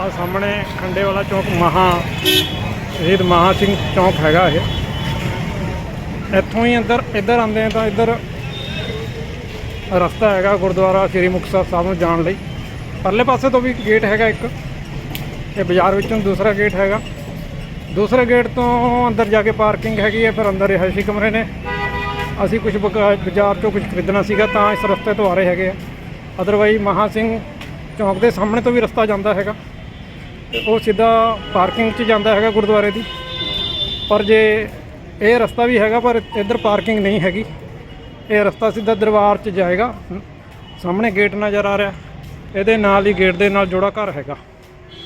ਆ ਸਾਹਮਣੇ ਖੰਡੇ ਵਾਲਾ ਚੌਕ, ਮਹਾ ਸ਼ਹੀਦ ਮਹਾ ਸਿੰਘ ਚੌਕ ਹੈਗਾ ਇਹ। ਇੱਥੋਂ ਹੀ ਅੰਦਰ, ਇੱਧਰ ਆਉਂਦੇ ਆ ਤਾਂ ਇੱਧਰ ਰਸਤਾ ਹੈਗਾ ਗੁਰਦੁਆਰਾ ਸ੍ਰੀ ਮੁਕਤਸਰ ਸਾਹਿਬ ਨੂੰ ਜਾਣ ਲਈ। ਪਰਲੇ ਪਾਸੇ ਤੋਂ ਵੀ ਗੇਟ ਹੈਗਾ ਇੱਕ। ਇਹ ਬਾਜ਼ਾਰ ਵਿੱਚੋਂ ਦੂਸਰਾ ਗੇਟ ਹੈਗਾ। ਦੂਸਰੇ ਗੇਟ ਤੋਂ ਅੰਦਰ ਜਾ ਕੇ ਪਾਰਕਿੰਗ ਹੈਗੀ ਹੈ, ਫਿਰ ਅੰਦਰ ਰਿਹਾਇਸ਼ੀ ਕਮਰੇ ਨੇ। ਅਸੀਂ ਕੁਝ ਬਾਜ਼ਾਰ ਚੋਂ ਕੁਝ ਖਰੀਦਣਾ ਸੀਗਾ ਤਾਂ ਇਸ ਰਸਤੇ ਤੋਂ ਆ ਰਹੇ ਹੈਗੇ ਆ। ਅਦਰਵਾਈਜ਼ ਮਹਾ ਸਿੰਘ ਚੌਂਕ ਦੇ ਸਾਹਮਣੇ ਤੋਂ ਵੀ ਰਸਤਾ ਜਾਂਦਾ ਹੈਗਾ। ਤੇ ਉਹ ਸਿੱਧਾ ਪਾਰਕਿੰਗ 'ਚ ਜਾਂਦਾ ਹੈਗਾ ਗੁਰਦੁਆਰੇ ਦੀ। ਪਰ ਜੇ ਇਹ ਰਸਤਾ ਵੀ ਹੈਗਾ, ਪਰ ਇੱਧਰ ਪਾਰਕਿੰਗ ਨਹੀਂ ਹੈਗੀ। ਇਹ ਰਸਤਾ ਸਿੱਧਾ ਦਰਬਾਰ 'ਚ ਜਾਏਗਾ। ਸਾਹਮਣੇ ਗੇਟ ਨਜ਼ਰ ਆ ਰਿਹਾ। ਇਹਦੇ ਨਾਲ ਹੀ ਗੇਟ ਦੇ ਨਾਲ ਜੋੜਾ ਘਰ ਹੈਗਾ।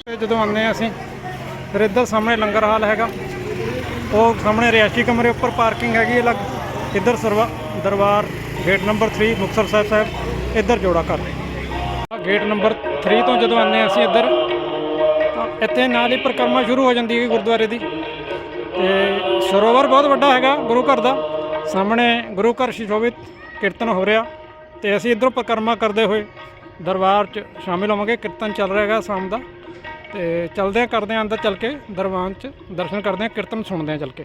ਤੇ ਜਦੋਂ ਆਉਂਦੇ ਹਾਂ ਅਸੀਂ, ਫਿਰ ਇੱਧਰ ਸਾਹਮਣੇ ਲੰਗਰ ਹਾਲ ਹੈਗਾ। ਉਹ ਸਾਹਮਣੇ ਰਿਹਾਇਸ਼ੀ ਕਮਰੇ ਉੱਪਰ ਪਾਰਕਿੰਗ ਹੈਗੀ ਅਲੱਗ। ਇੱਧਰ ਸਰਵਾ, ਦਰਬਾਰ ਗੇਟ ਨੰਬਰ 3 ਮੁਕਤਸਰ ਸਾਹਿਬ ਸਾਹਿਬ, ਇੱਧਰ ਜੋੜਾ ਘਰ। ਗੇਟ ਨੰਬਰ 3 ਤੋਂ ਜਦੋਂ ਆਉਂਦੇ ਹਾਂ ਅਸੀਂ ਇੱਧਰ ਇੱਥੇ ਨਾਲ ਹੀ ਪਰਿਕਰਮਾ ਸ਼ੁਰੂ ਹੋ ਜਾਂਦੀ ਹੈ ਗੁਰਦੁਆਰੇ ਦੀ। ਤੇ ਸਰੋਵਰ ਬਹੁਤ ਵੱਡਾ ਹੈਗਾ ਗੁਰੂ ਘਰ ਦਾ। ਸਾਹਮਣੇ ਗੁਰੂ ਘਰ ਸ਼ੋਭਿਤ ਕੀਰਤਨ ਹੋ ਰਿਹਾ ਤੇ ਅਸੀਂ ਇੱਧਰੋਂ ਪਰਿਕਰਮਾ ਕਰਦੇ ਹੋਏ ਦਰਬਾਰ 'ਚ ਸ਼ਾਮਿਲ ਹੋਵਾਂਗੇ। ਕੀਰਤਨ ਚੱਲ ਰਿਹਾ ਹੈਗਾ ਸ਼ਾਮ ਦਾ। ਤੇ ਚਲਦੇ ਆ, ਕਰਦੇ ਆ ਅੰਦਰ ਚੱਲ ਕੇ ਦਰਬਾਰ 'ਚ ਦਰਸ਼ਨ ਕਰਦੇ ਆ, ਕੀਰਤਨ ਸੁਣਦੇ ਆ ਚੱਲ ਕੇ।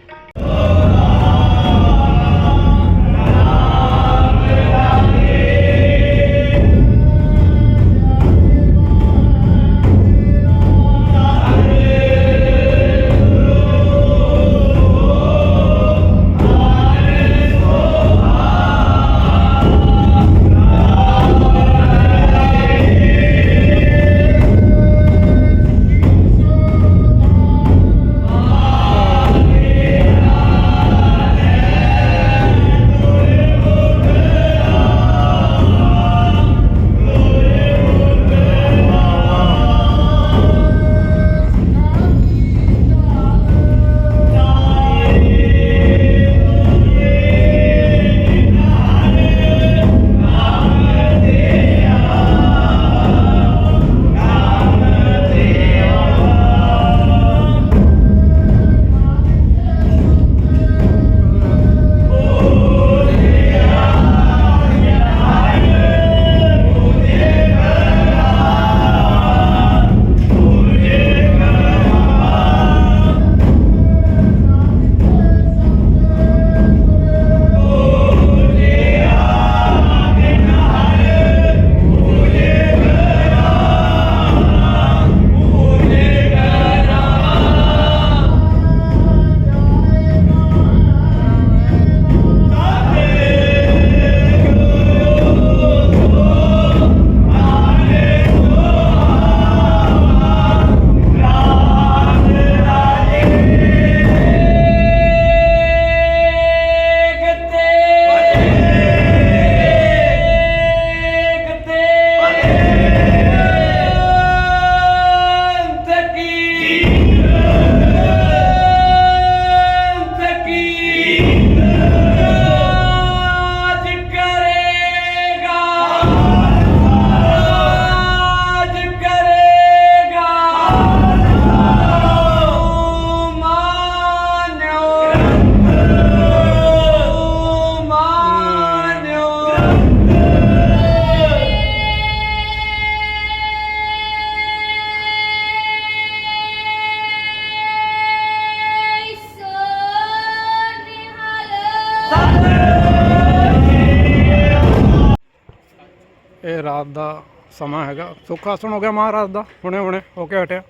ਰਾਤ ਦਾ ਸਮਾਂ ਹੈਗਾ। ਸੁੱਖਾ ਆਸਣ ਹੋ ਗਿਆ ਮਹਾਰਾਜ ਦਾ, ਹੁਣੇ ਹੁਣੇ ਹੋ ਕੇ ਹਟਿਆ।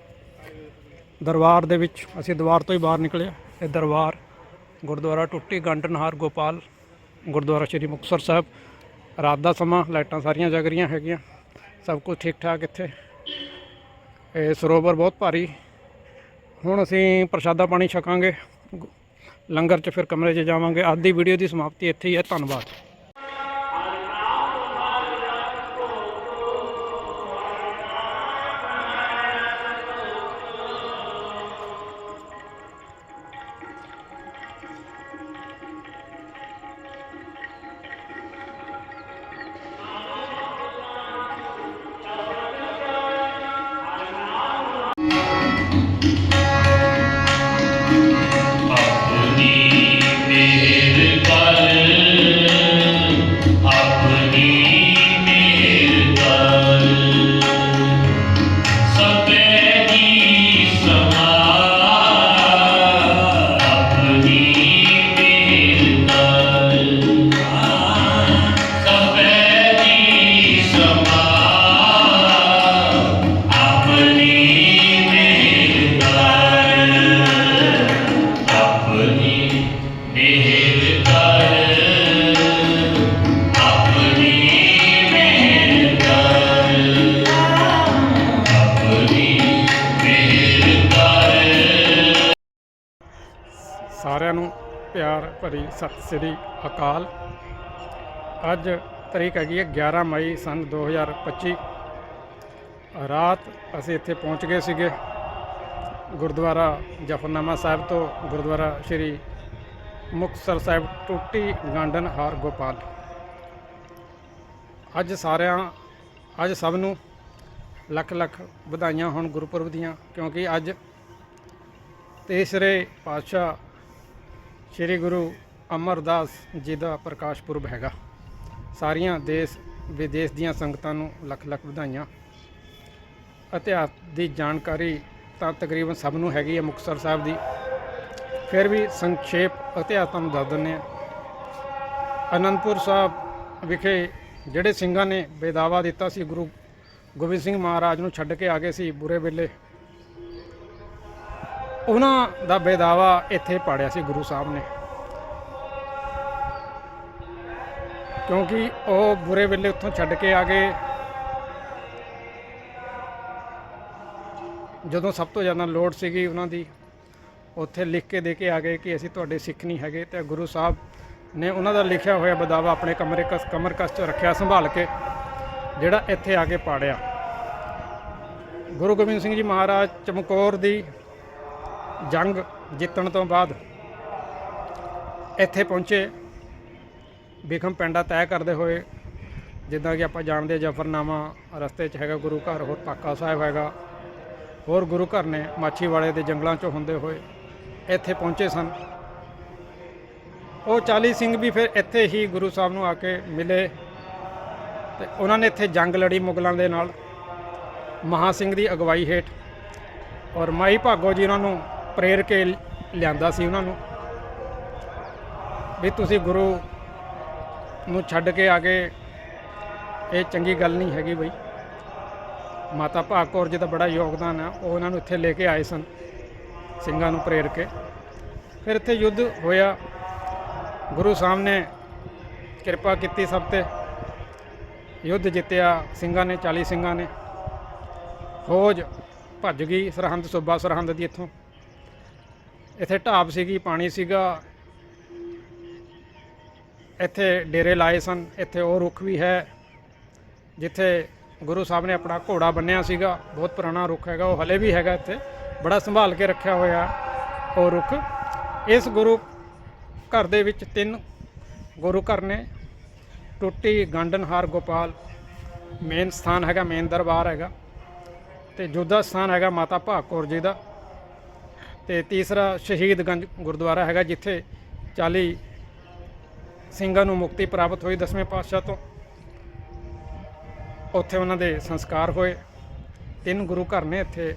ਦਰਬਾਰ ਦੇ ਵਿੱਚ ਅਸੀਂ ਦਰਬਾਰ ਤੋਂ ਹੀ ਬਾਹਰ ਨਿਕਲਿਆ ਇਹ ਦਰਬਾਰ ਗੁਰਦੁਆਰਾ ਟੁੱਟੀ ਗੰਡਨਹਾਰ ਗੋਪਾਲ, ਗੁਰਦੁਆਰਾ ਸ਼੍ਰੀ ਮੁਕਤਸਰ ਸਾਹਿਬ। ਰਾਤ ਦਾ ਸਮਾਂ, ਲਾਈਟਾਂ ਸਾਰੀਆਂ ਜਗ ਰਹੀਆਂ ਹੈਗੀਆਂ। ਸਭ ਕੁਝ ਠੀਕ ਠਾਕ ਇੱਥੇ। ਇਹ ਸਰੋਵਰ ਬਹੁਤ ਭਾਰੀ। ਹੁਣ ਅਸੀਂ ਪ੍ਰਸ਼ਾਦਾ ਪਾਣੀ ਛਕਾਂਗੇ। ਗੁ- ਲੰਗਰ 'ਚ ਫਿਰ ਕਮਰੇ 'ਚ ਜਾਵਾਂਗੇ। ਅੱਜ ਦੀ ਵੀਡੀਓ ਦੀ ਸਮਾਪਤੀ ਇੱਥੇ ਹੀ ਹੈ। ਧੰਨਵਾਦ। ਸਾਰਿਆਂ ਨੂੰ ਪਿਆਰ ਭਰੀ ਸਤਿ ਸ੍ਰੀ ਅਕਾਲ। ਅੱਜ ਤਰੀਕ ਹੈਗੀ ਹੈ 11 ਮਈ ਸਨ 2025 ਰਾਤ ਅਸੀਂ ਇੱਥੇ ਪਹੁੰਚ ਗਏ ਸੀਗੇ ਗੁਰਦੁਆਰਾ ਜਫਰਨਾਮਾ ਸਾਹਿਬ ਤੋਂ, ਗੁਰਦੁਆਰਾ ਸ਼੍ਰੀ ਮੁਕਤਸਰ ਸਾਹਿਬ ਟੁੱਟੀ ਗਾਂਡਨ ਹਾਰ ਗੋਪਾਲ। ਅੱਜ ਸਾਰਿਆਂ, ਅੱਜ ਸਭ ਨੂੰ ਲੱਖ ਲੱਖ ਵਧਾਈਆਂ ਹੋਣ ਗੁਰਪੁਰਬ ਦੀਆਂ, ਕਿਉਂਕਿ ਅੱਜ ਤੀਸਰੇ ਪਾਤਸ਼ਾਹ ਸ੍ਰੀ ਗੁਰੂ ਅਮਰਦਾਸ ਜੀ ਦਾ ਪ੍ਰਕਾਸ਼ ਪੁਰਬ ਹੈਗਾ। ਸਾਰੀਆਂ ਦੇਸ਼, ਵਿਦੇਸ਼ ਦੀਆਂ ਸੰਗਤਾਂ ਨੂੰ ਲੱਖ ਲੱਖ ਵਧਾਈਆਂ। ਇਤਿਹਾਸ ਦੀ ਜਾਣਕਾਰੀ ਤਾਂ ਤਕਰੀਬਨ ਸਭ ਨੂੰ ਹੈਗੀ ਹੈ ਮੁਕਤਸਰ ਸਾਹਿਬ ਦੀ। ਫਿਰ ਵੀ ਸੰਖੇਪ ਇਤਿਹਾਸ ਤੁਹਾਨੂੰ ਦੱਸ ਦਿੰਦੇ ਹਾਂ। ਅਨੰਦਪੁਰ ਸਾਹਿਬ ਵਿਖੇ ਜਿਹੜੇ ਸਿੰਘਾਂ ਨੇ ਬੇਦਾਵਾ ਦਿੱਤਾ ਸੀ, ਗੁਰੂ ਗੋਬਿੰਦ ਸਿੰਘ ਮਹਾਰਾਜ ਨੂੰ ਛੱਡ ਕੇ ਆ ਗਏ ਸੀ ਬੁਰੇ ਵੇਲੇ, ਉਹਨਾਂ ਦਾ ਬੇਦਾਵਾ ਇੱਥੇ ਪਾੜਿਆ ਸੀ ਗੁਰੂ ਸਾਹਿਬ ਨੇ। ਕਿਉਂਕਿ ਉਹ ਬੁਰੇ ਵੇਲੇ ਉੱਥੋਂ ਛੱਡ ਕੇ ਆ ਗਏ। ਜਦੋਂ ਸਭ ਤੋਂ ਜ਼ਿਆਦਾ ਲੋੜ ਸੀਗੀ ਉਹਨਾਂ ਦੀ ਉੱਥੇ ਲਿਖ ਕੇ ਦੇ ਕੇ ਆ ਗਏ ਕਿ ਅਸੀਂ ਤੁਹਾਡੇ ਸਿੱਖ ਨਹੀਂ ਹੈਗੇ ਤੇ ਗੁਰੂ ਸਾਹਿਬ ਨੇ ਉਹਨਾਂ ਦਾ ਲਿਖਿਆ ਹੋਇਆ ਬਦਾਵਾ ਆਪਣੇ ਕਮਰੇ ਕਸ, ਕਮਰ ਕਸ ਚ ਰੱਖਿਆ, ਸੰਭਾਲ ਕੇ ਜਿਹੜਾ ਇੱਥੇ ਆ ਕੇ ਪਾੜਿਆ। ਗੁਰੂ ਗੋਬਿੰਦ ਸਿੰਘ ਜੀ ਮਹਾਰਾਜ ਚਮਕੌਰ ਦੀ ਜੰਗ ਜਿੱਤਣ ਤੋਂ ਬਾਅਦ ਇੱਥੇ ਪਹੁੰਚੇ। ਬਿਖਮ ਪਿੰਡਾ ਤੈਅ ਕਰਦੇ ਹੋਏ, ਜਿੱਦਾਂ ਕਿ ਆਪਾਂ ਜਾਣਦੇ ਹਾਂ ਜਫਰਨਾਮਾ ਰਸਤੇ 'ਚ ਹੈਗਾ, ਗੁਰੂ ਘਰ, ਹੋਰ ਪਾਕਾ ਸਾਹਿਬ ਹੈਗਾ। ਹੋਰ ਗੁਰੂ ਘਰ ਨੇ ਮਾਛੀਵਾੜੇ ਦੇ ਜੰਗਲਾਂ 'ਚੋਂ ਹੁੰਦੇ ਹੋਏ ਇੱਥੇ ਪਹੁੰਚੇ ਸਨ। ਉਹ 40 ਸਿੰਘ ਵੀ ਫਿਰ ਇੱਥੇ ਹੀ ਗੁਰੂ ਸਾਹਿਬ ਨੂੰ ਆ ਕੇ ਮਿਲੇ ਤੇ ਉਹਨਾਂ ਨੇ ਇੱਥੇ ਜੰਗ ਲੜੀ ਮੁਗਲਾਂ ਦੇ ਨਾਲ। ਮਹਾ ਸਿੰਘ ਦੀ ਅਗਵਾਈ ਹੇਠ ਔਰ ਮਾਈ ਭਾਗੋ ਜੀ ਉਹਨਾਂ ਨੂੰ ਪ੍ਰੇਰ ਕੇ ਲਿਆਂਦਾ ਸੀ ਉਹਨਾਂ ਨੂੰ। ਵੀ ਤੁਸੀਂ ਗੁਰੂ ਨੂੰ ਛੱਡ ਕੇ ਆ ਗਏ ਇਹ ਚੰਗੀ ਗੱਲ ਨਹੀਂ ਹੈਗੀ ਬਈ। ਮਾਤਾ ਭਾਗ ਕੌਰ ਜੀ ਦਾ ਬੜਾ ਯੋਗਦਾਨ ਹੈ, ਉਹ ਉਹਨਾਂ ਨੂੰ ਇੱਥੇ ਲੈ ਕੇ ਆਏ ਸਨ। ਸਿੰਘਾਂ ਨੂੰ ਪ੍ਰੇਰ ਕੇ। ਫਿਰ ਇੱਥੇ ਯੁੱਧ ਹੋਇਆ। ਗੁਰੂ ਸਾਹਿਬ ਨੇ ਕਿਰਪਾ ਕੀਤੀ ਸਭ ਤੇ। ਯੁੱਧ ਜਿੱਤਿਆ। ਸਿੰਘਾਂ ਨੇ 40 ਸਿੰਘਾਂ ਨੇ। ਫੌਜ ਭੱਜ ਗਈ ਸਰਹੰਦ, ਸੂਬਾ ਸਰਹੰਦ ਦੀ ਇੱਥੋਂ। ਇੱਥੇ ਢਾਬ ਸੀਗੀ, ਪਾਣੀ ਸੀਗਾ। ਇੱਥੇ ਡੇਰੇ ਲਾਏ ਸਨ। ਇੱਥੇ ਉਹ ਰੁੱਖ ਵੀ ਹੈ, ਜਿੱਥੇ ਗੁਰੂ ਸਾਹਿਬ ਨੇ ਆਪਣਾ ਘੋੜਾ ਬੰਨਿਆ ਸੀਗਾ। ਬਹੁਤ ਪੁਰਾਣਾ ਰੁੱਖ ਹੈਗਾ, ਉਹ ਹਲੇ ਵੀ ਹੈਗਾ ਇੱਥੇ। ਬੜਾ ਸੰਭਾਲ ਕੇ ਰੱਖਿਆ ਹੋਇਆ ਉਹ ਰੁੱਖ। ਇਸ ਗੁਰੂ ਘਰ ਦੇ ਵਿੱਚ ਤਿੰਨ ਗੁਰੂ ਘਰ ਨੇ। ਟੁੱਟੀ ਗੰਡਨਹਾਰ ਗੋਪਾਲ, ਮੇਨ ਸਥਾਨ ਹੈਗਾ, ਮੇਨ ਦਰਬਾਰ ਹੈਗਾ। ਤੇ ਜੋਧਾ ਸਥਾਨ ਹੈਗਾ ਮਾਤਾ ਭਾਗ ਕੌਰ ਜੀ ਦਾ। ਤੇ ਤੀਸਰਾ ਸ਼ਹੀਦਗੰਜ ਗੁਰਦੁਆਰਾ ਹੈਗਾ, ਜਿੱਥੇ 40 ਸਿੰਘਾਂ ਨੂੰ ਮੁਕਤੀ ਪ੍ਰਾਪਤ ਹੋਈ ਦਸਵੇਂ ਪਾਤਸ਼ਾਹ ਤੋਂ। ਉੱਥੇ ਉਹਨਾਂ ਦੇ ਸੰਸਕਾਰ ਹੋਏ। ਤਿੰਨ ਗੁਰੂ ਘਰ ਨੇ ਇੱਥੇ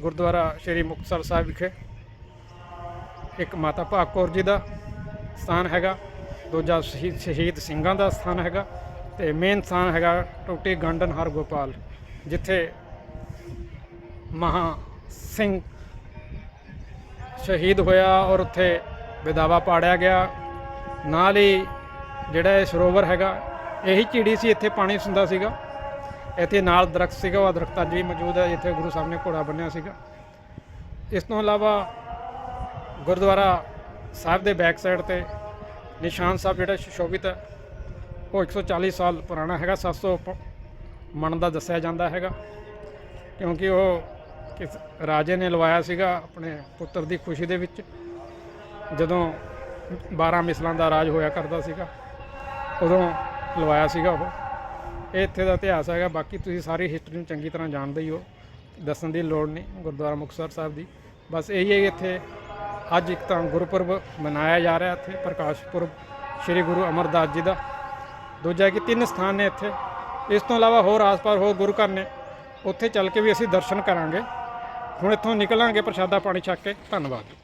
ਗੁਰਦੁਆਰਾ ਸ਼੍ਰੀ ਮੁਕਤਸਰ ਸਾਹਿਬ ਵਿਖੇ ਇੱਕ ਮਾਤਾ ਭਾਗ ਕੌਰ ਜੀ ਦਾ ਸਥਾਨ ਹੈਗਾ, ਦੂਜਾ ਸ਼ਹੀਦ ਸ਼ਹੀਦ ਸਿੰਘਾਂ ਦਾ ਸਥਾਨ ਹੈਗਾ ਤੇ ਮੇਨ ਸਥਾਨ ਹੈਗਾ ਟੋਟੀ ਗੰਡਨ ਹਰਗੋਪਾਲ ਜਿੱਥੇ ਮਹਾ ਸਿੰਘ ਸ਼ਹੀਦ ਹੋਇਆ ਔਰ ਉੱਥੇ ਵਿਦਾਵਾ ਪਾੜਿਆ ਗਿਆ। ਨਾਲ ਹੀ ਜਿਹੜਾ ਇਹ ਸਰੋਵਰ ਹੈਗਾ, ਇਹੀ ਝੀੜੀ ਸੀ, ਇੱਥੇ ਪਾਣੀ ਸੁੰਦਾ ਸੀਗਾ। ਇੱਥੇ ਨਾਲ ਦਰਖਤ ਸੀਗਾ, ਉਹ ਦਰਖਤ ਅੱਜ ਵੀ ਮੌਜੂਦ ਹੈ, ਜਿੱਥੇ ਗੁਰੂ ਸਾਹਿਬ ਨੇ ਘੋੜਾ ਬੰਨਿਆ ਸੀਗਾ। ਇਸ ਤੋਂ ਇਲਾਵਾ ਗੁਰਦੁਆਰਾ ਸਾਹਿਬ ਦੇ ਬੈਕ ਸਾਈਡ ਤੇ ਨਿਸ਼ਾਨ ਸਾਹਿਬ ਜਿਹੜਾ ਸ਼ੋਭਿਤ ਹੈ, ਉਹ 140 ਸਾਲ ਪੁਰਾਣਾ ਹੈਗਾ 700 ਪ- ਮਣ ਦਾ ਦੱਸਿਆ ਜਾਂਦਾ ਹੈਗਾ। ਕਿਉਂਕਿ ਉਹ ਕਿਸ ਰਾਜੇ ਨੇ ਲਵਾਇਆ ਸੀਗਾ ਆਪਣੇ ਪੁੱਤਰ ਦੀ ਖੁਸ਼ੀ ਦੇ ਵਿੱਚ, ਜਦੋਂ 12 ਮਿਸਲਾਂ ਦਾ ਰਾਜ ਹੋਇਆ ਕਰਦਾ ਸੀਗਾ, ਉਦੋਂ ਲਵਾਇਆ ਸੀਗਾ ਉਹ। ਇਹ ਇੱਥੇ ਦਾ ਇਤਿਹਾਸ ਹੈਗਾ, ਬਾਕੀ ਤੁਸੀਂ ਸਾਰੀ ਹਿਸਟਰੀ ਨੂੰ ਚੰਗੀ ਤਰ੍ਹਾਂ ਜਾਣਦੇ ਹੀ ਹੋ। ਦੱਸਣ ਦੀ ਲੋੜ ਨਹੀਂ, ਗੁਰਦੁਆਰਾ ਮੁਕਤਸਰ ਸਾਹਿਬ ਦੀ। ਬਸ ਇਹੀ ਹੈ ਇੱਥੇ ਅੱਜ ਇੱਕ ਤਾਂ ਗੁਰਪੁਰਬ ਮਨਾਇਆ ਜਾ ਰਿਹਾ ਇੱਥੇ, ਪ੍ਰਕਾਸ਼ ਪੁਰਬ, ਸ੍ਰੀ ਗੁਰੂ ਅਮਰਦਾਸ ਜੀ ਦਾ। ਦੂਜਾ ਕਿ ਤਿੰਨ ਸਥਾਨ ਨੇ ਇੱਥੇ। ਇਸ ਤੋਂ ਇਲਾਵਾ ਹੋਰ ਆਸ-ਪਾਸ ਹੋਰ ਗੁਰੂ ਘਰ ਨੇ। ਉੱਥੇ ਚੱਲ ਕੇ ਵੀ ਅਸੀਂ ਦਰਸ਼ਨ ਕਰਾਂਗੇ। ਹੁਣ ਇੱਥੋਂ ਨਿਕਲਾਂਗੇ ਪ੍ਰਸ਼ਾਦਾ ਪਾਣੀ ਛੱਕ ਕੇ। ਧੰਨਵਾਦ।